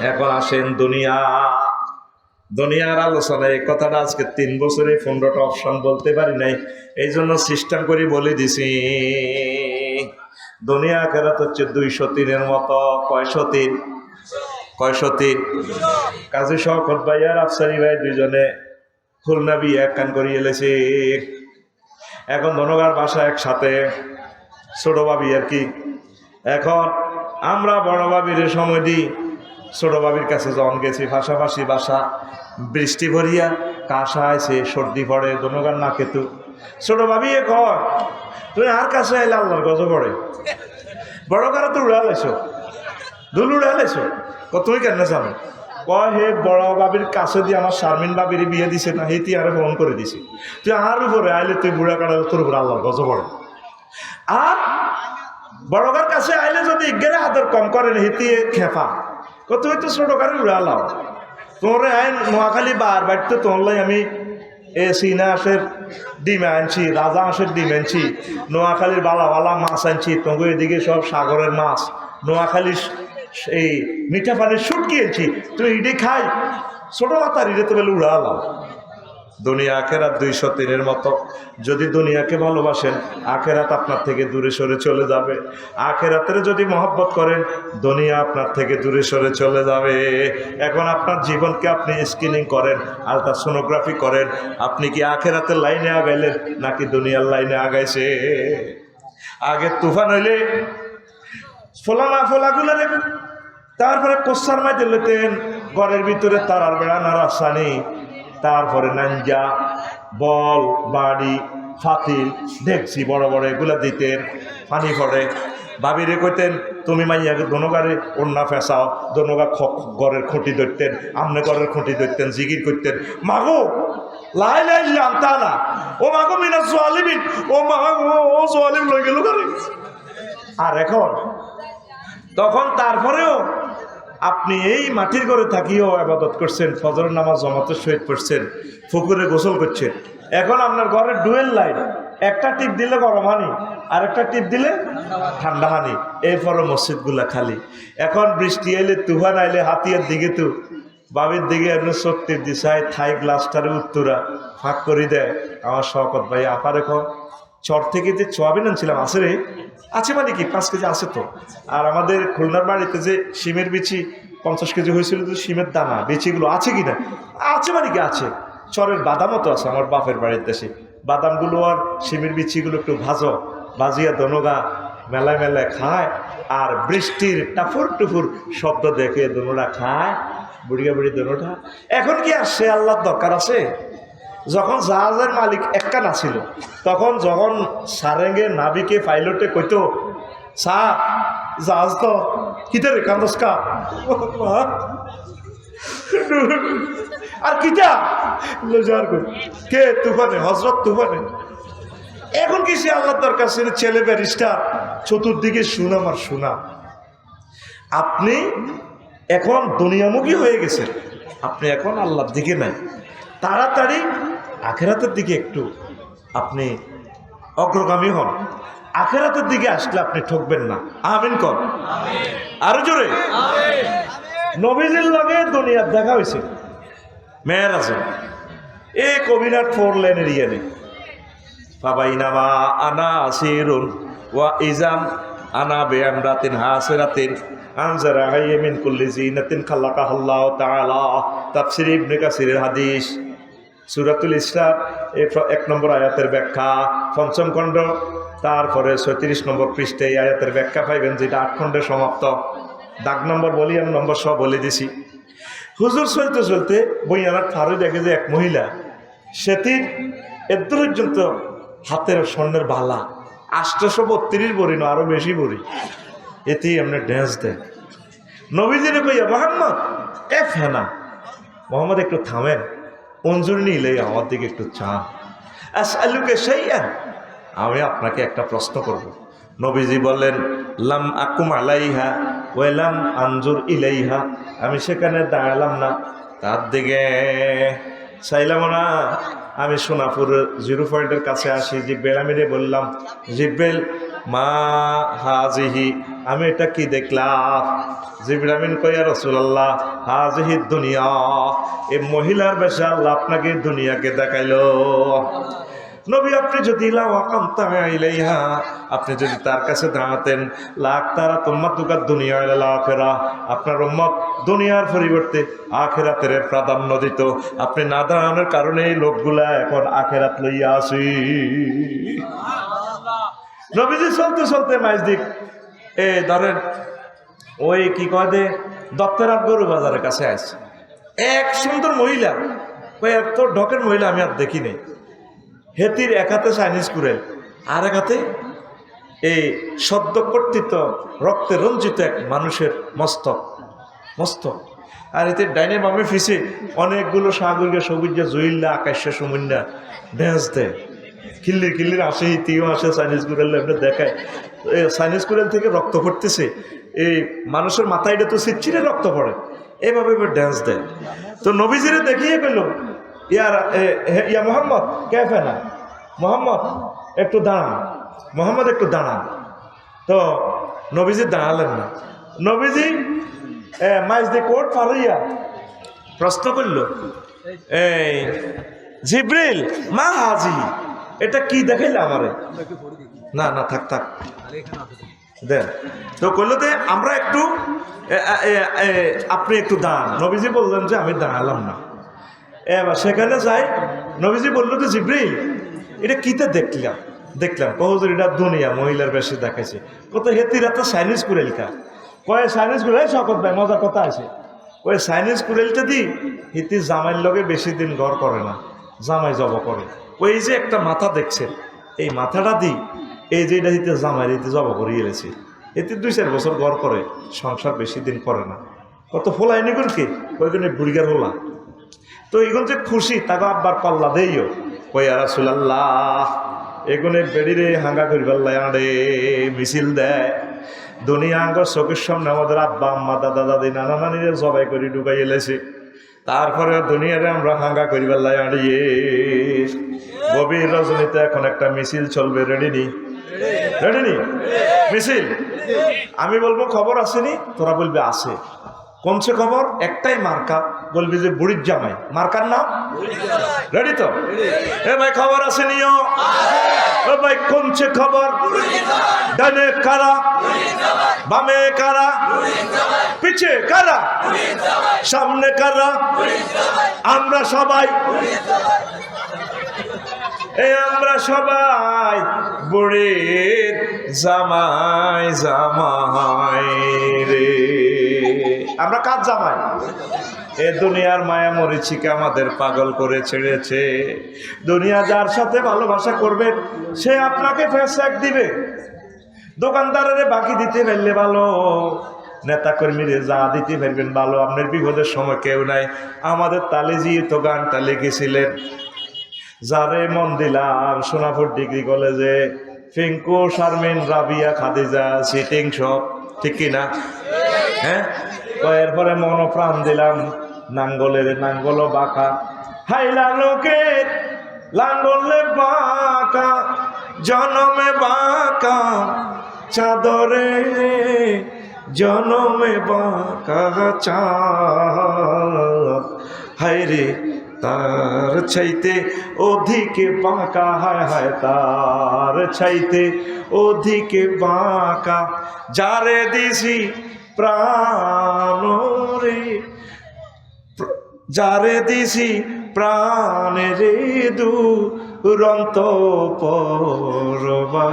এখন আসেন দুনিয়া। দুনিয়ার আলোচনায় এই কথাটা আজকে তিন বছরে পনেরোটা অপশন বলতে পারি নাই। এই জন্য সিস্টেম করে বলে দিছি। দুনিয়া খেরাত হচ্ছে দুইশো তিনের মতো, কয়শো তিন? কয়শো তিন? কাজী শওকত ভাই আর আফসারি ভাই দুইজনে খুলনা বিয়ে এক কান করিয়ে এলেছে। এখন ধনগার বাসা একসাথে, ছোট ভাবি আর কি। এখন আমরা বড় ভাবির সময় দিই। ছোট ভাবির কাছে জন গেছি পাশাপাশি বাসা বৃষ্টি ভরিয়া কাশা আছে সর্দি পড়ে ধনগার না কেতু। ছোট ভাবি এ কয়, তুমি আর কাছে আইলে আল্লাহর গজ পড়ে। বড় কারা তো উড়ালেছো দুল উড়ালেছো ক তুমি কেন জানো? কয়, হে বড় বাবির কাছে দিয়ে আমার শারমিন বাবির বিয়ে দিছে না, হেতি আরে ফোন করে দিছে। তুই আর উপরে আইলে তুই বুড়া কাটা তোর উপরে আল্লাহর গজ পড়ে। আর বড়গার কাছে আইলে যদি ইজ্ঞারে আদর কম করেন হিতিয়ে খেপা। ক হয়তো ছোট গাড়ি উড়ালাও তোমার আইন নোয়াখালী বার বাড়িতে তোমার আমি এ সিনা আসের ডিম আনছি, রাজা আসের ডিম আনছি, নোয়াখালীর বালা বালা মাছ আনছি তোমাকে এদিকে সব সাগরের মাছ, নোয়াখালীর এই মিঠা পানির শুটকি আনছি। তুমি ইডি খাই, ছোট মাতার ইডে তো বলে উড়ালাও দুনিয়া আখেরাত দুইশো তিনের মতো। যদি দুনিয়াকে ভালোবাসেন, আখেরাত আপনার থেকে দূরে সরে চলে যাবে। আখেরাতের যদি মহব্বত করেন, দুনিয়া আপনার থেকে দূরে সরে চলে যাবে। এখন আপনার জীবনকে আপনি স্ক্রিনিং করেন, আলট্রাসোনোগ্রাফি করেন। আপনি কি আখেরাতের লাইনে আগাইলেন, নাকি দুনিয়ার লাইনে আগাইছে? আগে তুফান হইলে ফোলা না ফোলাগুলো তারপরে কোসার মাইতে লেতেন, ঘরের ভিতরে তারার বেড়া না রাসানি তারপরে নাঞ্জা বল, বাড়ি, ফাতিল, দেখছি বড় বড় এগুলা দিতেন, পানি পড়ে। ভাবিরে কইতেন, তুমি মাইয়াকে দনোগারে অন্যা ফেসাও, দনোগা ঘরের খুঁটি ধরতেন, আমনে ঘরের খুঁটি ধরতেন, জিগির করতেন। মাগো, লাই লাই জানতা না। ও মাগো মিনা সোয়ালিমিন ও মাগো, ও সোয়ালিম লই গেল আর এখন, তখন তারপরেও আপনি এই মাটির ঘরে থাকিও আবাদত করছেন, ফজরের নামাজ জমাতের সহিত পড়ছেন, ফুকুরে গোসল করছেন। এখন আপনার ঘরের ডুয়েল লাইট একটা টিপ দিলে গরম হানি আর একটা টিপ দিলে ঠান্ডা হানি, এরপরও মসজিদগুলা খালি। এখন বৃষ্টি এলে তুফান আইলে হাতিয়ার দিকে তো, বাবির দিকে এমনি শক্তির দিশায় থাই গ্লাসটারে উত্তরা ফাঁক করে দেয়। আমার শকত ভাই, আপারে কর চর থেকে যে সোয়াবিন আনছিলাম, আছে রে? আছে মানে কি? পাঁচ কেজি আছে তো। আর আমাদের খুলনার বাড়িতে যে শিমের বিচি পঞ্চাশ কেজি হয়েছিল তো শিমের দানা, বিচিগুলো আছে কি না আছে মানে কি? আছে। চরের বাদামও তো আছে আমার বাপের বাড়ির দেশে। বাদামগুলো আর শিমের বিচিগুলো একটু ভাজো, ভাজিয়া দনগা মেলায় মেলায় খায়, আর বৃষ্টির টাফুর টুফুর শব্দ দেখে দনোটা খায়। বুড়িয়া বুড়ি দনোটা। এখন কি আর সে আল্লাহর দরকার আছে? যখন জাহাজের মালিক একটা নাছিল, তখন যখন সারেঙ্গে নাবিকে পাইলটে কইতো সা জাহাজ তো কিতে রে কান্দসকা আর কিটা লজার কে, তুফানে হজরত তুফানে? এখন কি সে আল্লাহর দরকার ছিল ছেলে ব্যারিস্টার চতুর্দিকে সুনাম আর সুনাম আপনি এখন দুনিয়ামুখী হয়ে গেছেন। আপনি এখন আল্লাহর দিকে নাই। তাড়াতাড়ি আখেরাতের দিকে একটু আপনি অগ্রগামী হন। আখেরাতের দিকে আসলে আপনি ঠকবেন না। আমিন কর আরও জোরে। নবীজির লগে দুনিয়ার দেখা হয়েছে। মেয়ের আছে এ কবিনার ফোর লেনের ইয়ে নেই। ফাবাইনামা আনা আসিরুন ওয়া ইজাম আনা বেয়াম বেআমরাতিন হাসিরাতিন আনজারা হাইমিন কুল্লি জিনাতিন খাল্লাকাহাল্লাহু তাআলা। তাফসীর ইবনে কাসিরের হাদিস। সুরাতুল ইসলাম এক নম্বর আয়াতের ব্যাখ্যা, পঞ্চম খণ্ড, তারপরে ছয়ত্রিশ নম্বর পৃষ্ঠে এই আয়াতের ব্যাখ্যা পাইবেন, যেটা আট খণ্ডে সমাপ্ত। দাগ নম্বর বলি, আমি নম্বর সব বলে দিছি। হুজুর চলতে চলতে বইয়ানার ফারু দেখে যে এক মহিলা সেটির এর পর্যন্ত হাতের স্বর্ণের বালা, আষ্টশো বত্রিশ বড়ি না, আরও বেশি বড়ি। এতেই আমরা ড্যান্স দেন। নবীজিনে কইয়া, মোহাম্মদ এ ফেনা মোহাম্মদ একটু থামেন। অঞ্জুর নিলে আমার দিকে একটু চান আলুকে সেই আমি আপনাকে একটা প্রশ্ন করব। নবীজি বললেন, লাম আকুম আলাইহা ওয়েলাম আঞ্জুর ইলাইহা। আমি সেখানে দাঁড়ালাম না। তার দিকে চাইলাম না। আমি সোনাপুর জিরো পয়েন্টের কাছে আসি জিব্বেল আমি বললাম জিব্বেল মা হাজিহি, আমি এটা কি দেখলাম? জিব্রামিন কইয়া রসুল্লাহ হাজিহি দুনিয়া। এই মহিলার বেশে আল্লাহ আপনাকে দুনিয়াকে দেখাইলো। নবী, আপনি যদি আপনি যদি তার কাছে দাঁড়াতেন, লাখ তারা তোমার দুকার দুনিয়া আখেরা আপনার উম্মত দুনিয়ার পরিবর্তে আখেরাতের প্রাধান্য দিত। আপনি না দাঁড়ানোর কারণে লোকগুলা এখন আখেরাত লইয়া আসি। নবীজি চলতে চলতে মাইজ দিক। এ, ধরেন, ওই কি কয় দে দত্তেরাত গরু বাজারের কাছে আসছে এক সুন্দর মহিলা ওই এত ঢকের মহিলা আমি আর দেখি নেই। হেতির এক হাতে চাইনিজ কুড়েল, আর এক হাতে এই সদ্য কর্তৃত, রক্তে রঞ্জিত এক মানুষের মস্তক মস্তক। আর এতে ডাইনে বামে ফিসে অনেকগুলো সাগরীয় সবুজ জইল্লা আকাশে সমুন্যা ড্যান্স দেয়। কিল্লির কিল্লির আসে হিতিও আসে চাইনিজ কুড়েল এমনি দেখায়। চাইনিজ কুড়েল থেকে রক্ত পড়তেছে। এই মানুষের মাথায় এটা তো সিচ্ছিরে রক্ত পড়ে। এভাবে এবার ড্যান্স দেয়। তো নবীজিরে দেখিয়ে পেল ইয়ার ইয়া মোহাম্মদ কেফে না মোহাম্মদ, একটু দাঁড়ান। মোহাম্মদ, একটু দাঁড়ান। তো নবীজি দাঁড়ালেন না। নবীজি মাইজ দি কোর্ট ফারইয়া প্রশ্ন করল এই জিব্রিল, মা হাজি? এটা কি দেখাইলে আমারে? না না, থাক থাক। দেন। তো কইলো যে আমরা একটু আপনি একটু দাঁড়ান। নবীজি বললেন যে আমি দাঁড়ালাম না। এবার সেখানে যাই, নবীজি বলল যে, জিব্রিল, এটা কিতে দেখলাম? দেখলাম কহজুর এটা দুনিয়া, মহিলার বেশি দেখাইছে। কত হেতিরা তো চাইনিজ কুড়েলকা কয়ে চাইনিজ কুড়েল শকত ভাই, মজার কথা আছে। কয়ে চাইনিজ কুড়েলটা দি, হিতি জামাইয়ের লগে বেশি দিন ঘর করে না, জামাই জব করে। ওই যে একটা মাথা দেখছেন এই মাথাটা দি, এই যে এটা দিতে জামাই দিতে জবা করে এলেছে এতে দুই চার বছর ঘর করে, সংসার বেশি দিন করে না। কত ফোলাইনি করে কি? ওইখানে বুড়িগার হোলা তো এগুন যে খুশি তাকে আব্বার পাল্লা দেইও। কই রাসুলাল্লাহ এগুনে বেড়িরে হাঙ্গা করিবার আড়ে, মিছিল দেয়। দুনিয়া আঙ্গ চোখের সামনে আমাদের আব্বা, আম্মা, দাদা, দাদি, নানা নানিরে জবাই করে ঢুকাই এলেছে। তারপরে দুনিয়ারে আমরা হাঙ্গা করিবার লাই আড়িয়ে গভীর রজনীতে এখন একটা মিছিল চলবে রেডি নি? রেডি নি? মিছিল? আমি বলব খবর আসেনি? তোরা বলবে আছে। কোনছে খবর? একটাই মার্কা। বলবি যে বুড়ির জামাই। মার্কার নাম? রেডি তো? এ ভাই খবর আছে ভাই কোনছে খবর। ডানে কারা? বামে কারা? পিছে কারা? সামনে কারা? আমরা সবাই। এই আমরা সবাই বুড়ির জামাই জামাই রে। আমরা কাজ জামাই? এ দুনিয়ার মায়া মরিচিকে আমাদের পাগল করে ছেড়েছে। দুনিয়া যার সাথে ভালোবাসা করবে, সে আপনাকে ফেসাক দিবে। দোকানদারের বাকি দিতে পারলে ভালো নেতা কর্মীরে যা দিতে পারবেন ভালো। আপনার বিপদের সময় কেউ নাই। আমাদের তালে তালেজি তো গানটা লিখেছিলেন। যারে মন দিলাম সোনাপুর ডিগ্রি কলেজে, ফিঙ্কু, শারমিন, রাবিয়া, খাদিজা, সিটিং সব, ঠিক কি না? হ্যাঁ? এরপরে মন প্রাণ দিলাম। নাঙ্গলের নাঙ্গল বাঁকা। হাইলা লোকের লাঙ্গলে বাঁকা, জনমে বাঁকা, চাদরে জনমে বাঁকা চাঁদ। হায় রে, তার ছাইতে অধিকে বাঁকা, হায় হায়, তার ছাইতে অধিকে বাঁকা। যারে দিছি প্রাণ যারে দিছি প্রাণে রে দুরন্ত পরবাসী,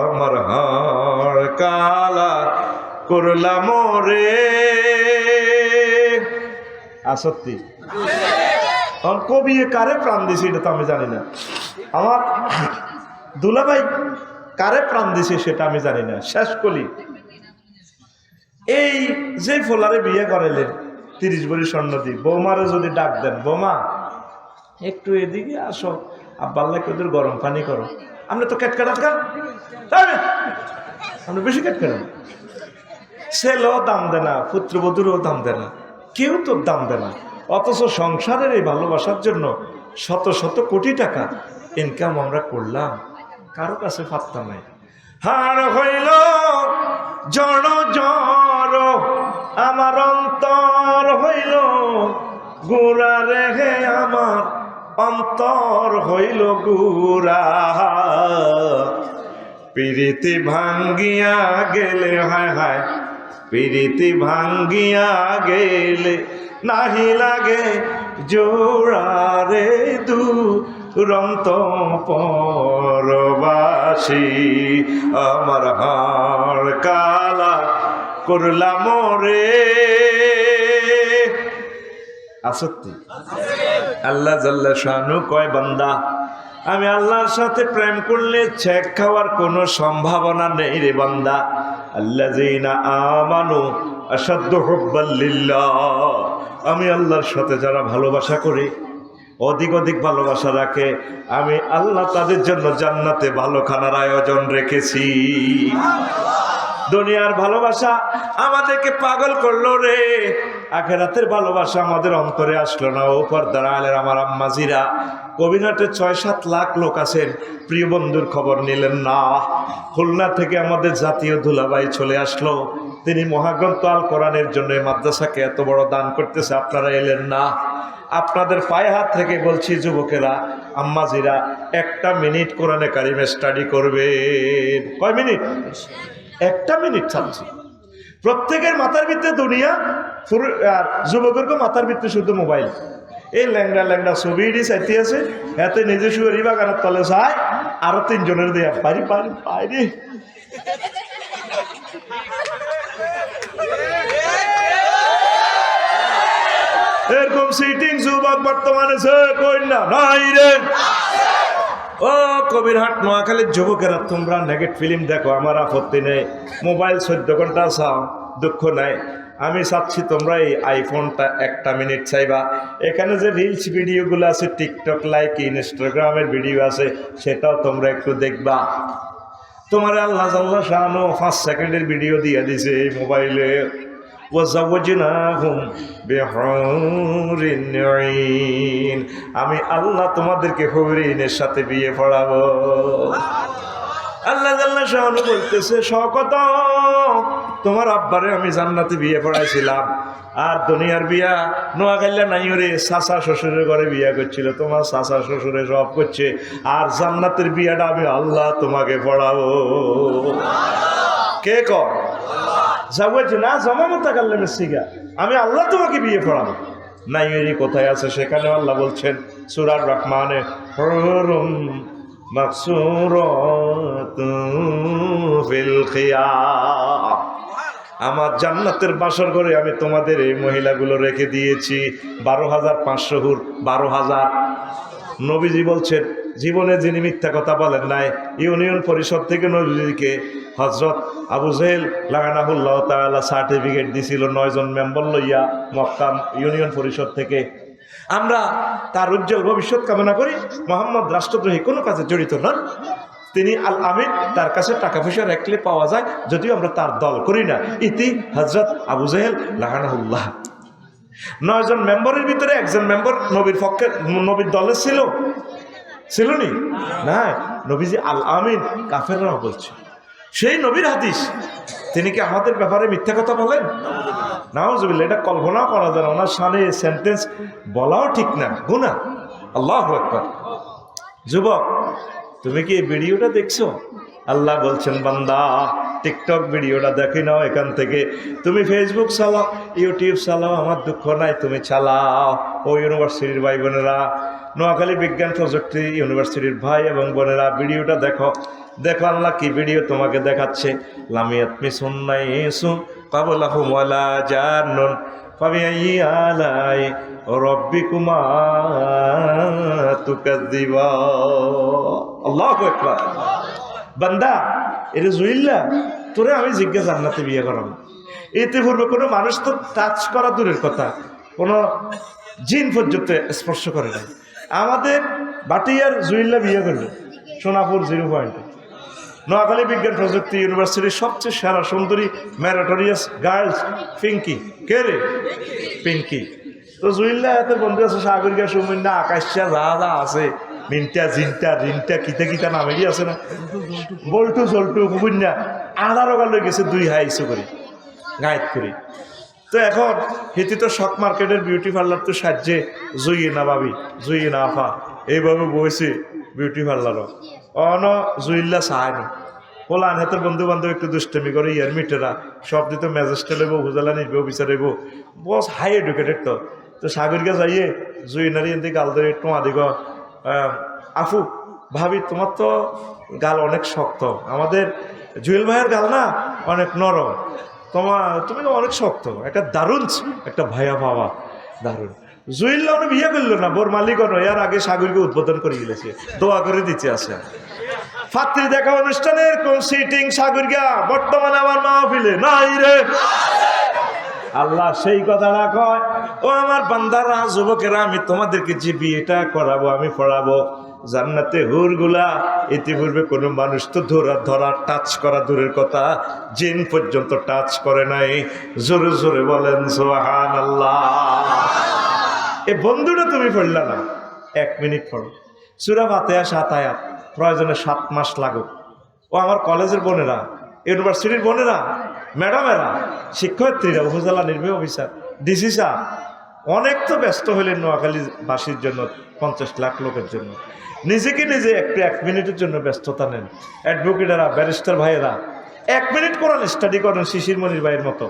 আমার হাড় কালা করলাম রে আসত্তি কবি কারে প্রাণ দিছে এটা তো আমি জানি না। আমার দুলাভাই কারে প্রাণ দিছে সেটা আমি জানি না। শেষ কলি। এই যে ফোলারে বিয়ে করাইলেন তিরিশ বড়ি স্বর্ণ দি বৌমারে যদি ডাক দেন, বৌমা, একটু এদিকে আসো। আব্বাল্লা কেদের গরম পানি করো। আপনি তো কেটকা টাটকা আপনি বেশি কেটকা ছেলেও দাম দেয় না, পুত্রবধূরও দাম দেয় না, কেউ তো দাম দেয় না। অথচ সংসারের এই ভালোবাসার জন্য শত শত কোটি টাকা ইনকাম আমরা করলাম। কারও কাছে পাত্তা নাই। হার হইল জড় জড় আমার অন্তর হইল গুড়া রেহে, আমার অন্তর হইল গুড়া। পিরিতি ভাঙ্গিয়া গেলে, হায় হায়, পিরিতি ভাঙ্গিয়া গেলে নাহি লাগে জোড়ারে দু রন্ত পরবাসী। আমার হাড় কালা করলাম রে। আসত্তি আল্লাহ জাল্লা শানু কয় বান্দা, আমি আল্লাহর সাথে প্রেম করলে ছেক খাওয়ার কোনো সম্ভাবনা নেই রে বান্দা। আল্লাহ আমানু আসাধ্য হব্বাল্লিল্লাহ আমি আল্লাহর সাথে যারা ভালোবাসা করি, অধিক অধিক ভালোবাসা রাখে, আমি আল্লাহ তাদের জন্য জান্নাতে ভালো খানার আয়োজন রেখেছি। দুনিয়ার ভালোবাসা আমাদেরকে পাগল করল রে। আখেরাতের ভালোবাসা আমাদের অন্তরে আসলো না। ও পর্দার আলের আমার আম্মাজিরা কবিনাটে ছয় সাত লাখ লোক আছেন। প্রিয় বন্ধুর খবর নিলেন না। খুলনা থেকে আমাদের জাতীয় ধুলাবাই চলে আসলো। তিনি মহাগ্রন্থ আল কোরআনের জন্য মাদ্রাসাকে এত বড় দান করতেছে, আপনারা এলেন না। আপনাদের পায়ে হাত থেকে বলছি, যুবকেরা আম্মাজিরা একটা মিনিট কোরআনে কারিমে স্টাডি করবেন। কয় মিনিট? একটা মিনিট ছাড়ছি প্রত্যেকের মাথার ভিতরে দুনিয়া আর যুবকের মাথার ভিতরে শুধু মোবাইল। এই ল্যাংড়া ল্যাংড়া ছবি চাইতে আছে, এতে নিজে শুয়ে বাগানের তলে যায়, আরও তিনজনের দেয়া। পারি পারি পারি। এরকম সিটিং যুবক বর্তমানে সে না নাই রে। ও কবিরহাট নোয়াখালীর যুবকেরা, তোমরা নেগেট ফিল্ম দেখো, আমার আপত্তি নেই। মোবাইল চোদ্দ ঘণ্টা চাও, দুঃখ নাই। আমি চাচ্ছি তোমরা এই আইফোনটা একটা মিনিট চাইবা। এখানে যে রিলস ভিডিওগুলো আছে টিকটক লাইক ইনস্টাগ্রামের ভিডিও আছে, সেটাও তোমরা একটু দেখবা। তোমার আল্লাহ আল্লাহ শাহানো ফার্স্ট সেকেন্ডের ভিডিও দিয়ে দিছে এই মোবাইলে আমি আল্লাহ তোমাদেরকে হরিণের সাথে বিয়ে পড়াবো। আল্লাহ আল্লাহ শাহানু বলতেছে, শকত, তোমার আব্বারে আমি জান্নাতে বিয়ে পড়াইছিলাম। আর দুনিয়ার বিয়া নোয়াখাইলা নাই ওরে চাচা শ্বশুরের ঘরে বিয়া করছিল, তোমার চাচা শ্বশুরে সব করছে। আর জান্নাতের বিয়াটা আমি আল্লাহ তোমাকে পড়াবো। কে কর যাব না জমা মতো কাল্লে মেসিগা আমি আল্লাহ তোমাকে বিয়ে পড়াবো নাইয়েরি কোথায় আছে সেখানে আল্লাহ বলছেন, সুরার রহমানে, হরুম আমার জান্নাতের বাসর ঘরে আমি তোমাদের এই মহিলাগুলো রেখে দিয়েছি। বারো হাজার পাঁচশো হুর, বারো হাজার। নবীজি বলছেন জীবনে যিনি মিথ্যা কথা বলেন নাই, ইউনিয়ন পরিষদ থেকে নবীজিকে হজরত আবু জেহেল লাগানাহুল্লাহ তালা সার্টিফিকেট দিছিল নয়জন মেম্বার লইয়া মক্কা ইউনিয়ন পরিষদ থেকে। আমরা তার উজ্জ্বল ভবিষ্যৎ কামনা করি, মোহাম্মদ রাষ্ট্রদ্রোহী কোনো কাজে জড়িত নন। তিনি আল আমিন, তার কাছে টাকা পয়সা রাখলে পাওয়া যায়, যদিও আমরা তার দল করি না। ইতি হজরত আবু জেহেল লাগানাহুল্লাহ। নয়জন মেম্বারের ভিতরে একজন মেম্বার নবীর পক্ষে, নবীর দলে ছিল। ছিল নি? না নবীজি আল আমিন, কাফেররাও বলছে। সেই নবীর হাদিস, তিনি কি আমাদের ব্যাপারে মিথ্যা কথা বলেন? নাও নাওজবিল্লা এটা কল্পনাও করা যায় ওনার সামনে সেন্টেন্স বলাও ঠিক না গুণা আল্লাহ একবার যুবক, তুমি কি এই ভিডিওটা দেখছ? আল্লাহ বলছেন, বান্দা, টিকটক ভিডিওটা দেখি নাও এখান থেকে। তুমি ফেসবুক চালাও ইউটিউব চালাও, আমার দুঃখ নাই, তুমি চালাও। ও ইউনিভার্সিটির ভাই বোনেরা নোয়াখালী বিজ্ঞান প্রযুক্তি ইউনিভার্সিটির ভাই এবং বোনেরা, ভিডিওটা দেখো। দেখো আল্লাহ কি ভিডিও তোমাকে দেখাচ্ছে? লামিয়াত মিসুন নাই ফাবিআইয়ি আলাই বান্দা জুইল্লা তোরে আমি জিজ্ঞাসা জান্নাতে বিয়ে করাবো। এতে পূর্বে কোনো মানুষ তো টাচ করা দূরের কথা। কোনো জিন পর্যন্ত স্পর্শ করে নাই। আমাদের বাটিয়ার জুইল্লা বিয়ে করল, সোনাপুর জিরো পয়েন্টে। নোয়াখালী বিজ্ঞান প্রযুক্তি ইউনিভার্সিটির সবচেয়ে সেরা সুন্দরী ম্যারাটোরিয়াস গার্লস, পিঙ্কি। কে রে? পিঙ্কি। তো জুইল্লা এত বন্ধু আছে সাগরিকা সুমিন্না আকাশা যা যা আছে মিনটা জিনটা রিনটা কিতা কিতা নামেরই আছে না। বল্টু জল্টু বুঝনা আধারো গাল গেছে দুই হাই ইস্যু করি গায়েত করি তো এখন হেতি তো শক মার্কেটের বিউটি পার্লার তো সাহায্যে জুইয়ে না ভাবি জুইয়ে না আফা। এইভাবে বসে বিউটি পার্লারও অন জুইল্লা চায় না বলা হাতে বন্ধু বান্ধব একটু দুষ্টমি করে, ইয়ার মিটেরা। সব দিতে ম্যাজিস্ট্রেট হইব নির্বাহী অফিসার হইব। বস হাই এডুকেটেড তো। তো সাগরকে যাইয়ে জুইনারি এনতে গাল ধরে টোয়া দিব আফু, ভাবি, তোমার তো গাল অনেক শক্ত। আমাদের জুয়েল ভাইয়ের গাল না অনেক নরম। তোমার তুমি তো অনেক শক্ত। একটা দারুণ একটা ভাইয়া বাবা দারুণ। জুইল্লা উনি বিয়ে করল না, বোর মালিক নয় এর আগে সাগরকে উদ্বোধন করে গেলেছে দোয়া করে দিতে আছে ফাত্রি দেখা অনুষ্ঠানের কোন সিটিং সাগরিকা বর্তমানে আমার মাহফিলে নাই রে। আল্লাহ সেই কথাটা কয়, ও আমার বান্দারা, যুবকেরা, আমি তোমাদেরকে যে বিয়েটা করাবো, আমি পড়াবো জান্নাতে হুরগুলা। ইতিপূর্বে কোনো মানুষ তো ধরা ধরা টাচ করা দূরের কথা। জিন পর্যন্ত টাচ করে নাই। জোরে জোরে বলেন সোহান আল্লাহ এ বন্ধুটা তুমি পড়লা না? এক মিনিট পড়ো। সুরা ফাতেহা সাত আয়াত। প্রয়োজনে সাত মাস লাগুক। ও আমার কলেজের বোনেরা, ইউনিভার্সিটির বোনেরা, ম্যাডামেরা, শিক্ষয়িত্রীরা, উপজেলা নির্বাহী অফিসার, ডিসি স্যার অনেক তো ব্যস্ত হলেন নোয়াখালীবাসীর জন্য, পঞ্চাশ লাখ লোকের জন্য। নিজেকে নিজে একটু এক মিনিটের জন্য ব্যস্ততা নেন। অ্যাডভোকেটেরা ব্যারিস্টার ভাইয়েরা, এক মিনিট কোরআন স্টাডি করেন শিশির মনির ভাইয়ের মতো।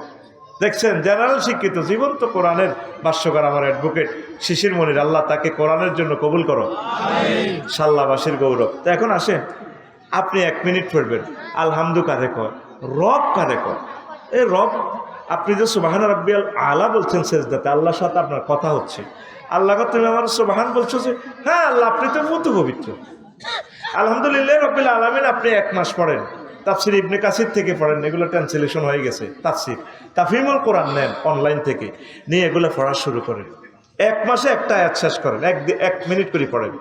দেখছেন জেনারেল শিক্ষিত, জীবন্ত কোরআনের ভাষ্যকার আমার অ্যাডভোকেট শিশির মনির। আল্লাহ তাকে কোরআনের জন্য কবুল করো। সাল্লাবাসীর গৌরব। তো এখন আসে আপনি এক মিনিট পড়বেন। আলহামদু কারে কয়? রব কারে কয়? এই রব আপনি যে সুবাহান রব্বিয়াল আলা বলছেন শেষদাতে আল্লাহর সাথে আপনার কথা হচ্ছে। আল্লাহ তুমি আমার সুবাহান বলছো যে হ্যাঁ আল্লাহ আপনি তো মত পবিত্র। আলহামদুলিল্লাহ রব্বিল আলমিন আপনি এক মাস পড়েন। তাফসির ইবনে কাসির থেকে পড়েন, এগুলো ট্রান্সলেশন হয়ে গেছে, তাফসির। তাফিমুল কোরআন নেন অনলাইন থেকে, নিয়ে এগুলো পড়া শুরু করেন। এক মাসে একটা আয়াত শেষ করেন, এক এক মিনিট করে পড়েন।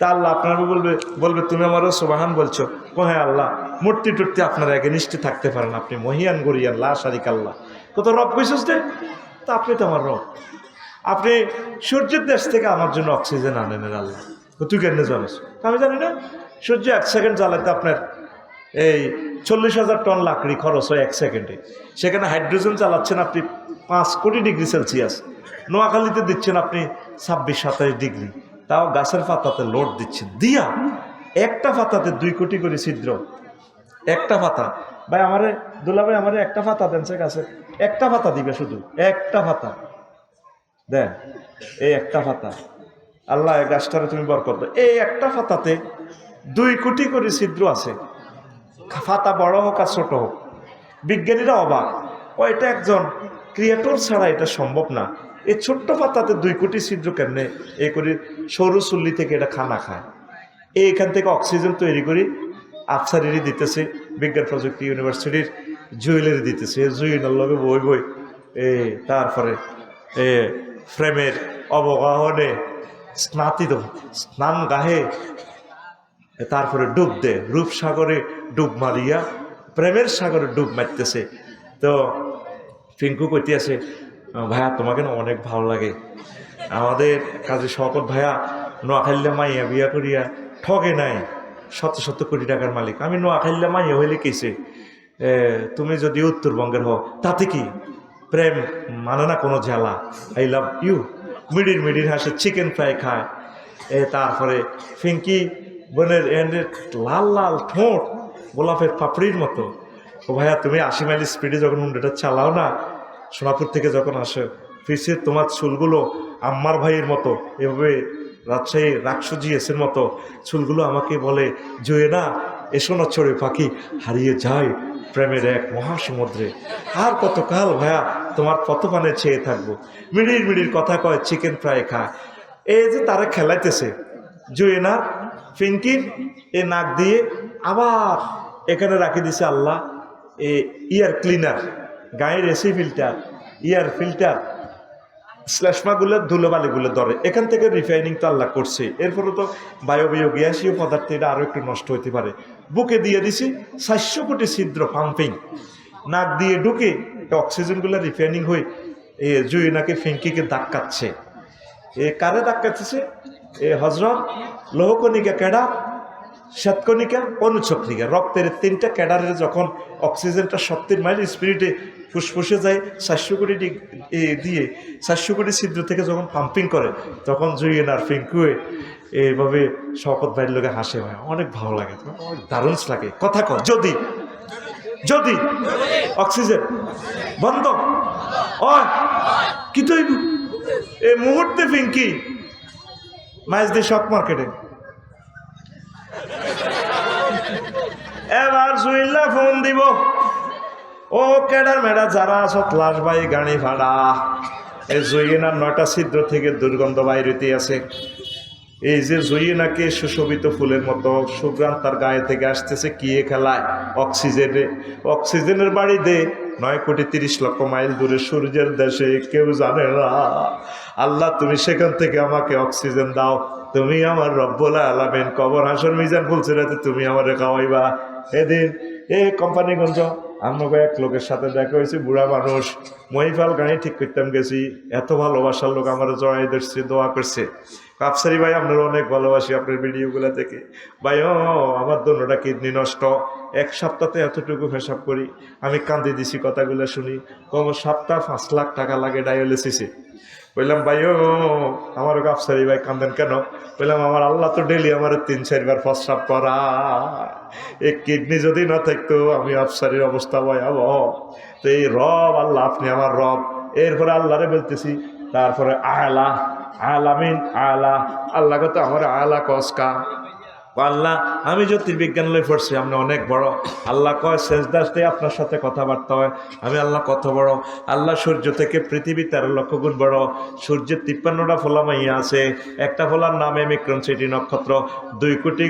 তা আল্লাহ আপনার বলবে বলবে, তুমি আমারও সোবাহান বলছো। ও হ্যাঁ আল্লাহ, মূর্তি টুর্তি আপনার আগে নিষ্ঠে থাকতে পারেন, আপনি মহিয়ান গরিয়ান, লা শারিক আল্লাহ। কত রব কইসস দে তা আপনি তো আমার রব। আপনি সূর্যের দেশ থেকে আমার জন্য অক্সিজেন আনেন আল্লাহ। তুই কেন জানিস? আমি জানি না। সূর্য এক সেকেন্ড জ্বালাতে আপনার এই চল্লিশ হাজার টন লাকড়ি খরচ হয় এক সেকেন্ডে। সেখানে হাইড্রোজেন চালাচ্ছেন আপনি পাঁচ কোটি ডিগ্রি সেলসিয়াস। নোয়াখালীতে দিচ্ছেন আপনি ছাব্বিশ সাতাইশ ডিগ্রি। তাও গাছের পাতাতে লোড দিচ্ছে। দিয়া একটা পাতাতে দুই কোটি করে ছিদ্র। একটা পাতা। ভাই, আমারে, দুলা ভাই, আমারে একটা পাতা দেন সে গাছে। একটা পাতা দিবে শুধু। একটা পাতা। দেন। এই একটা পাতা। আল্লাহ গাছটারে তুমি বরকত। এই একটা পাতাতে দুই কোটি করে ছিদ্র আছে। ফাতা বড় হোক আর ছোট হোক। বিজ্ঞানীরা অবাক। ও এটা একজন ক্রিয়েটর ছাড়া এটা সম্ভব না? এই ছোট্ট পাতাতে দুই কোটি ছিদ্র কেমনে এই করে? সরু চুল্লি থেকে এটা খানা খায়। এই এখান থেকে অক্সিজেন তৈরি করি, আফসারেরই দিতেছে, বিজ্ঞান প্রযুক্তি ইউনিভার্সিটির জুয়েলারি দিতেছে। জুয়েলার লগে বই বই, এ তারপরে এ ফ্রেমের অবগাহনে স্নাতিত, স্নান গাহে তারপরে ডুব দে রূপসাগরে ডুব মারিয়া, প্রেমের সাগরে ডুব মারতেছে। তো পিঙ্কু কইতে আছে ভাইয়া, তোমাকে না অনেক ভালো লাগে। আমাদের কাজে শকত ভাইয়া নোয়াখাইল্লা মাইয়া বিয়া করিয়া ঠগে নাই। শত শত কোটি টাকার মালিক। আমি নোয়াখাইল্লা মাইয়া হইলে কেছে? তুমি যদি উত্তরবঙ্গের হও, তাতে কি প্রেম মানে না কোনো জ্বালা? আই লাভ ইউ মিডির মিডির হাসে চিকেন ফ্রাই খায়। এ, তারপরে ফিঙ্কি বোনের এন্ডের লাল লাল ঠোঁট, গোলাপের পাপড়ির মতো। ও ভাইয়া, তুমি আশি মাইল স্পিডে যখন উন্ডেটা চালাও না সোনাপুর থেকে যখন আসে ফিসে তোমার চুলগুলো আম্মার ভাইয়ের মতো, এভাবে রাজশাহী রাক্ষসী এসের মতো। চুলগুলো আমাকে বলে জয়ে না এসো না চড়ে পাখি, হারিয়ে যায় প্রেমের এক মহাসমুদ্রে। আর কতকাল ভাইয়া তোমার কত পানে চেয়ে থাকব? মিডির মিডির কথা কয়, চিকেন ফ্রাই খায় এই যে তারা খেলাইতেছে। জুয়ে না ফিঙ্কির এ নাক দিয়ে আবার এখানে রাখি দিছে আল্লাহ, এ ইয়ার ক্লিনার। গায়ের এসি ফিল্টার ইয়ার ফিল্টার শ্লেষ্মাগুলো ধুলোবালিগুলো ধরে। এখান থেকে রিফাইনিং তো আল্লাহ করছে। এরপরে তো বায়বীয় গ্যাসীয় পদার্থ এটা আরও একটু নষ্ট হতে পারে। বুকে দিয়ে দিছি চারশো কোটি ছিদ্র পাম্পিং নাক দিয়ে ঢুকে অক্সিজেনগুলো রিফাইনিং হয়ে এ জুই নাকি ফিঙ্কিকে ধাক্কাচ্ছে এ কারে ধাক্কাচ্ছে এ হজরত লৌহকণিকা কেডা? শ্বেতকণিকা, অনুচক্রিকা, রক্তের তিনটা ক্যাডারের যখন অক্সিজেনটা সত্তর মাইল স্পিরিটে ফুসফুসে যায়, চারশো কোটি দিয়ে চারশো কোটি ছিদ্র থেকে যখন পাম্পিং করে, তখন জুইয়েন আর ফিঙ্কুয়ে এইভাবে শকত ভাইয়ের লোকে হাসে হয় অনেক ভালো লাগে, অনেক দারুণ লাগে। কথা কর যদি যদি অক্সিজেন বন্ধ, হয়, কি তো এই মুহূর্তে ফিঙ্কি মাইজ দি শক মার্কেটে। এবার জুইল্লা ফোন দিব। ও কেডার মেডা, যারা আছত লাশ বাই গাড়ি ভাড়া এই জুইনার নয়টা ছিদ্র থেকে দুর্গন্ধ বাইরেতে আছে। এই যে জুইনাকে সুশোভিত ফুলের মতো সুগ্রাম তার গায়ে থেকে আসতেছে কিয়ে খেলায় অক্সিজেনে। অক্সিজেনের বাড়ি দে নয় কোটি তিরিশ লক্ষ মাইল দূরে সূর্যের দেশে কেউ জানে না। আল্লাহ, তুমি সেখান থেকে আমাকে অক্সিজেন দাও। তুমি আমার রব্বলা আলামেন কবর হাসর মিজান ফুলছে রাতে তুমি আমারে খাওয়াইবা। এদিন এ কোম্পানিগঞ্জ, আমরা এক লোকের সাথে দেখা হয়েছে, বুড়া মানুষ। মহিফাল গাড়ি ঠিক করতাম গেছি, এত ভালোবাসার লোক আমার জড়াই ধরছে, দোয়া করছে। কাপসারি ভাই, আপনার অনেক ভালোবাসি আপনার ভিডিওগুলো থেকে ভাই, ও, আমার দোনোটা কিডনি নষ্ট। এক সপ্তাহতে এতটুকু হিসাব করি। আমি কান্দি দিছি কথাগুলো শুনি। কম সপ্তাহ পাঁচ লাখ টাকা লাগে ডায়ালিসিসে বললাম, ভাই, ও আমার গাফসারি ভাই, কান্দেন কেন? বললাম, আমার আল্লাহ তো ডেলি আমার তিন চারবার প্রস্রাব করা এই কিডনি যদি না থাকতো, আমি আফসারির অবস্থা ভয়াবহ। তো এই রব, আল্লাহ, আপনি আমার রব। এরপরে আল্লাহরে বলতেছি, তারপরে আলা, আলামিন, আলা। আল্লাহ তো আমার আলা কসকা আল্লাহ, আমি জ্যোতির্বিজ্ঞান লই পড়ছি, আপনি অনেক বড়। আল্লাহ কয় শেষ দাসতে আপনার সাথে কথাবার্তা হয়, আমি আল্লাহ কত বড়। আল্লাহ সূর্য থেকে পৃথিবী তেরো লক্ষ গুণ বড়, সূর্যের তিপ্পান্নটা ফোলা মাইয়া আছে, একটা ফোলার নামে মিক্রন সিটি নক্ষত্র, দুই কোটি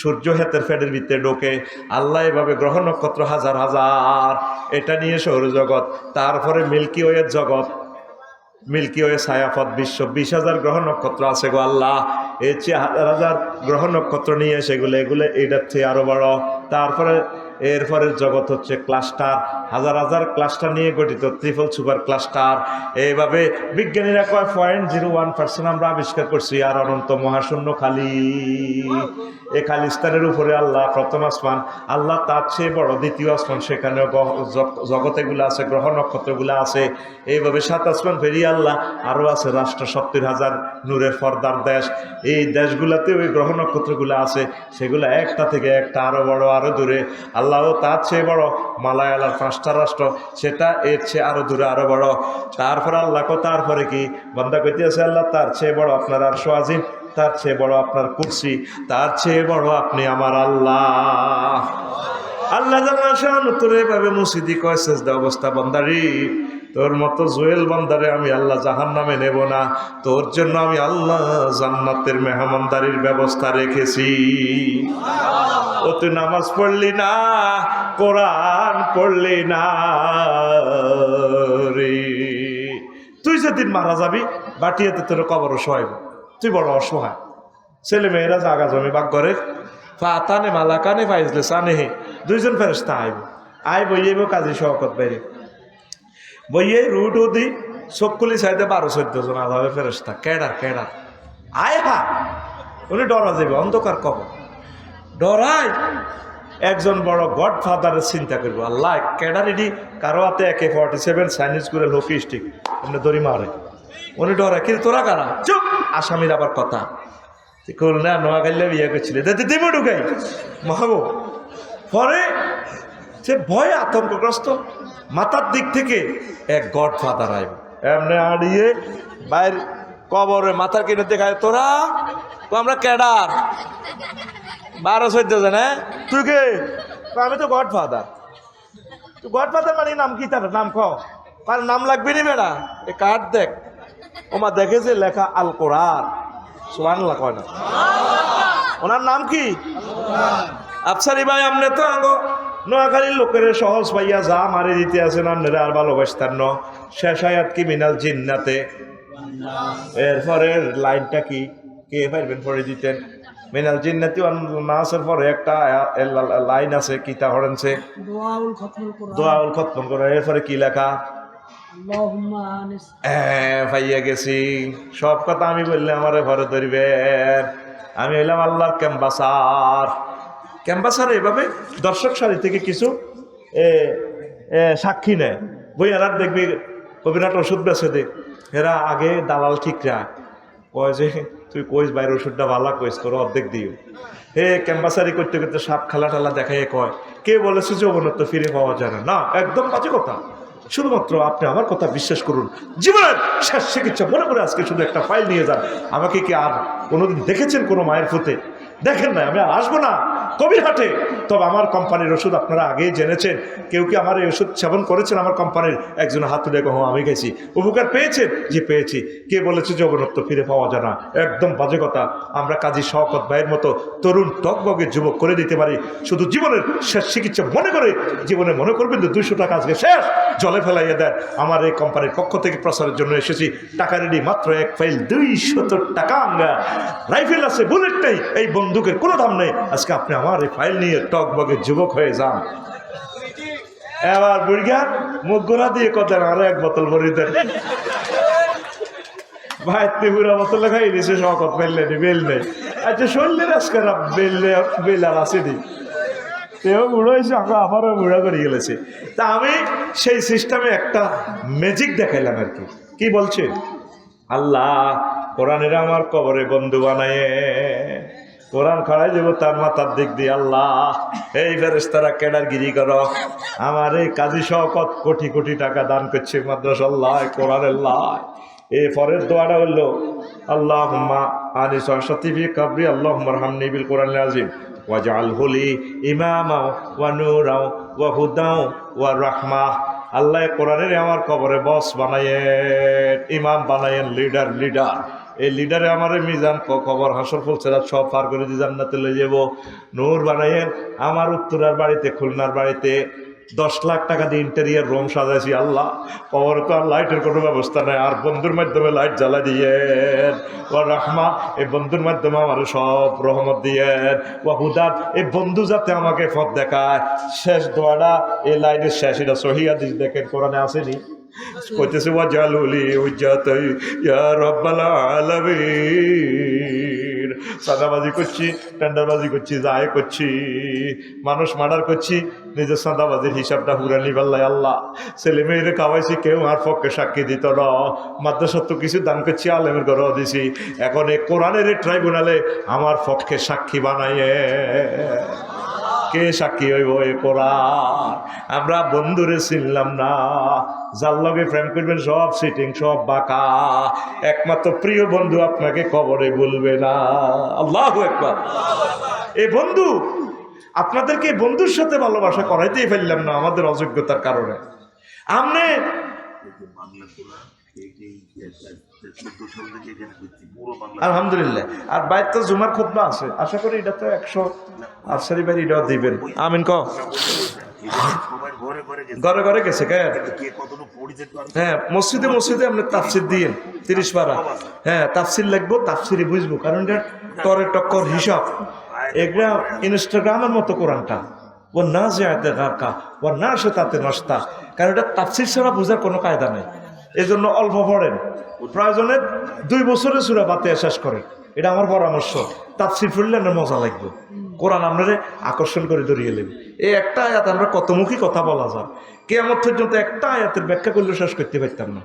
সূর্য হেতের ফেডের ভিতরে ঢোকে, আল্লাহ এভাবে গ্রহ নক্ষত্র হাজার হাজার, এটা নিয়ে সৌরজগৎ, তারপরে মিল্কি ওয়ের জগৎ মিল্কি ওয়ে ছায়াপথ বিশ্ব বিশ হাজার গ্রহ নক্ষত্র আছে গো আল্লাহ। এর চেয়ে হাজার হাজার গ্রহ নক্ষত্র নিয়ে সেগুলো এগুলো এটার চেয়ে আরও বড়। তারপরে, এরপরের জগৎ হচ্ছে ক্লাস্টার হাজার হাজার ক্লাস্টার নিয়ে গঠিত ত্রিপল সুপার ক্লাস্টার এইভাবে বিজ্ঞানীরা কয় পয়েন্ট জিরো ওয়ান পার্সেন্ট আমরা আবিষ্কার করছি, আর অনন্ত মহাশূন্য খালি। এই খালিস্তানের উপরে আল্লাহ প্রথম আসমান, আল্লাহ তার চেয়ে বড় দ্বিতীয় আসমান, সেখানেও জগতেগুলো আছে, গ্রহ নক্ষত্রগুলো আছে। এইভাবে সাত আসমান ফেরিয়ে আল্লাহ আরও আছে রাষ্ট্র সত্তর হাজার নূরের ফর্দার দেশ। এই দেশগুলোতে ওই গ্রহ নক্ষত্রগুলো আছে, সেগুলো একটা থেকে একটা আরও বড় আরও দূরে। আল্লাহ তার চেয়ে বড় মালায়ালার পাঁচটা রাষ্ট্র সেটা এর চেয়ে আরও দূরে আরও বড়। তারপর আল্লাহ কো, তারপরে কি? বন্দা কইতে আছে, আল্লাহ, তার চেয়ে বড় আপনার আর সোয়াজিম তার চেয়ে বড় আপনার কুর্সি, তার চেয়ে বড় আপনি আমার আল্লাহ। আল্লাহ জানা সে তোর এভাবে মুসিদি কয় শেষ অবস্থা বন্দারি। তোর মতো জুয়েল বন্দারে আমি আল্লাহ জাহান নামে নেব না। তোর জন্য আমি আল্লাহ জান্নাতের মেহমানদারির ব্যবস্থা রেখেছি। ও, তুই নামাজ পড়লি না, কোরআন পড়লি না রে। তুই যেদিন মারা যাবি, বাটিয়াতে তোর কবর সহায়ব তুই বড় অসহায়। ছেলে মেয়েরা জাগা জমি বাগ করে। ফাতানে মালাকানে ফাইজলে সানে হে দুইজন ফেরস্তা আইব। আইব বইয়েব কাজী শওকত বাইরে। বইয়ে রুট উদি চকুলি সাইডে বারো চোদ্দ জন আলাদা ফেরস্তা কেডার কেডার। আয় হা উনি ডরা যাবে অন্ধকার কবর ডরাই একজন বড় গড ফাদারের চিন্তা করব, আল্লাহ, কেডার এডি কারও হাতে একে ফর্টি সেভেন সাইনিজ করে লোকি স্টিক, এমনি দড়ি মারে। উনি ডরা কিন্তু তোরা কারা? চুপ, আসামির আবার কথা। খুলনা নোয়াখালী বিয়ে করছিল। দাদি দেবো ঢুকাই। মাহবো পরে সে ভয়ে আতঙ্কগ্রস্ত। মাথার দিক থেকে এক গড ফাদার আইব। এমনি আড়িয়ে বাইর কবরে মাথার কিনে দেখায় তোরা? তো আমরা ক্যাডার। বারো চোদ্দ জন হ্যাঁ? তুই কে? আমি তো গড ফাদার তুই গড ফাদার মানে নাম কি তার? নাম ক কার নাম লাগবে নি বেড়া? এ কার্ড দেখ। ওমা দেখেছে লেখা আল কোরআন সোহান কয় না। ওনার নাম কি? আফসারি ভাই আপনি তো আঙ্গো নোয়াখালীর লোকের সহজ পাইয়া যা মারি দিতে আছে না আর ভালোবাসতার ন। শেষ আয়াত কি মিনাল জিন্নাতে? এরপরের লাইনটা কি? কে পারবেন পড়ে দিতেন? মিনাল জিন্নাতি নাসের পরে একটা লাইন আছে কিতা হরেনছে দোয়াউল খতম করা। এরপরে কি লেখা? হ্যাঁ ভাইয়া গেছি। সব কথা আমি বললে আমার ঘরে ধরিবে আমি হইলাম আল্লাহ কেম্বাসার ক্যাম্বাসার এভাবে দর্শক সারি থেকে কিছু সাক্ষী নেয়। বই আর দেখবি কবিরাট ওষুধ বেছে দে। এরা আগে দালাল ঠিক রাখ। কয় যে, তুই কইস বাইরের ওষুধটা ভালো, কইস তোর অর্ধেক দিও। হে ক্যাম্পাসারি করতে করতে সাপ খেলা টেলা দেখাই কয়, কে বলেছে যে ফিরে পাওয়া যায় না? না, একদম বাজে কথা। শুধুমাত্র আপনি আমার কথা বিশ্বাস করুন। জীবনের শেষ চিকিৎসা মনে করে আজকে শুধু একটা ফাইল নিয়ে যান। আমাকে কি আর কোনোদিন দেখেছেন কোনো মায়ের ফুতে? দেখেন না আমি আসব না। কবির হাটে। তবে আমার কোম্পানির ওষুধ আপনারা আগেই জেনেছেন। কেউ কি আমার এই ওষুধ সেবন করেছেন আমার কোম্পানির? একজন হাত তুলে কখন আমি গেছি উপকার পেয়েছেন? যে পেয়েছি। কে বলেছে যে অবনত্ব ফিরে পাওয়া যায় না? একদম বাজে কথা। আমরা কাজী শওকত ভাইয়ের মতো তরুণ টকবগের যুবক করে দিতে পারি। শুধু জীবনের শেষ চিকিৎসা মনে করে, জীবনে মনে করবেন যে দুইশো টাকা আজকে শেষ। জলে ফেলাইয়া দেন। আমার এই কোম্পানির পক্ষ থেকে প্রচারের জন্য এসেছি। টাকা রেডি, মাত্র এক ফাইল, দুইশত টাকা রাইফেল আছে, বুলেট নেই। এই বন্দুকের কোনো দাম নেই। আজকে আপনি আমার এই ফাইল নিয়ে টকবগের যুবক হয়ে যান। এবার বুড়িয়া মুখ গোড়া দিয়ে কত আরও এক বোতল ভরি দেন। ভাই ত্রিপুরা বোতল খাই দিছে শকত বেললে নি বেল নেই। আচ্ছা শরীরের আজকে বেললে বেল আর আসেনি তেও বুড়ো আমরা আবারও বুড়া করে গেলেছে। তা আমি সেই সিস্টেমে একটা ম্যাজিক দেখাইলাম আর কি। কি বলছে? আল্লাহ, কোরআনের আমার কবরে বন্ধু বানায়ে। কোরআন খাড়াই দেবো, তার মাথার দিক দিয়ে আল্লাহ। এই ফেরেস্তারা কেডার গিরি করো। আমার এই কাজী শওকত কোটি কোটি টাকা দান করছে মাদ্রাসাল্লাহ কোরআনের লাই। এই পরের দোয়াটা হলো আল্লাহ আনি সরস্বতী কাবরি আল্লাহ হামনি বিল কোরআন আজিম ওয়াজাল হলি ইমামাও ওয়া নুরাও ওয়া হুদাও ওয়া রাহমা। আল্লাহ কোরআনের আমার কবরে বস বানায়েন, ইমাম বানায়েন, লিডার লিডার। এই লিডারে আমার মিজান কবর হাসর ফুলছেরা সব পার করে দিয়ে জান্নাতে লয়ে যাব। নূর বানাইয়েন, আমার উত্তরার বাড়িতে, খুলনার বাড়িতে দশ লাখ টাকা দিয়ে ইন্টেরিয়ার রুম সাজাইছি, আল্লাহ কবরে তো আর লাইটের কোনো ব্যবস্থা নেই, আর বন্ধুর মাধ্যমে লাইট জ্বালা দিয়েন। ও রাহমা, এই বন্ধুর মাধ্যমে আমার সব রহমত দিয়েন। ও হুদার এই বন্ধু যাতে আমাকে পথ দেখায়। শেষ দোয়াটা, এই লাইনের শেষ, এটা সহিয়া দেখেন, কোরআনে আসেনি? কইতেছে ওয়া জালুলি উজ্জাতাই, ইয়া সাদাবাজি করছি, টেন্ডারবাজি করছি যায় করছি। মানুষ মার্ডার করছি, নিজের সাদাবাজির হিসাবটা হুরানি পাল্লাই আল্লাহ। ছেলে মেয়েরে খাওয়াইছি কেউ আর পক্ষে সাক্ষী দিত না। মাদ্রাসা তো কিছু দান করছি, আলেমের ঘরেও দিছি। এখন এই কোরআনের ট্রাইব্যুনালে আমার পক্ষে সাক্ষী বানাইয়ে। কে সাক্ষী হইব এ কোরআন আমরা বন্ধুরে চিনলাম না। যার লগে প্রেম করবেন, সব সিটিং সব বাঁকা। একমাত্র প্রিয় বন্ধু আপনাকে কবরে বলবে না। আল্লাহ একবার এ বন্ধু, আপনাদেরকে বন্ধুর সাথে ভালোবাসা করাইতেই ফেললাম না আমাদের অযোগ্যতার কারণে। আমনে আলহামদুলিল্লাহ। আর জুমার আছে। আশা করি এটা তো একশো আফসারি বাড়ি এটাও দিবেন। আমিন ক ঘরে ঘরে গেছে হ্যাঁ মসজিদে মসজিদে আপনি তাফসির তিরিশ পারা। হ্যাঁ তাফসির লিখব তাফসিরে বুঝব। কারণ এটা টরে টক্কর হিসাব। এগুলা ইনস্টাগ্রামের মতো কোরআনটা। ও না যে আয়তে ও না সে তাতে নস্তা কারণ এটা তাফসির ছাড়া বোঝার কোনো কায়দা নেই। এই জন্য অল্প পড়েন। প্রয়োজনে দুই বছরে সুরা বাতে শেষ করেন। এটা আমার পরামর্শ। তার সিফুল্লানের মজা লাগবে। কোরআন আপনারে আকর্ষণ করে ধরিয়ে নেবে এই একটা আয়াত আমরা কতমুখী কথা বলা যায়। কেমন পর্যন্ত একটা আয়াতের ব্যাখ্যা করলে শেষ করতে পারতাম না।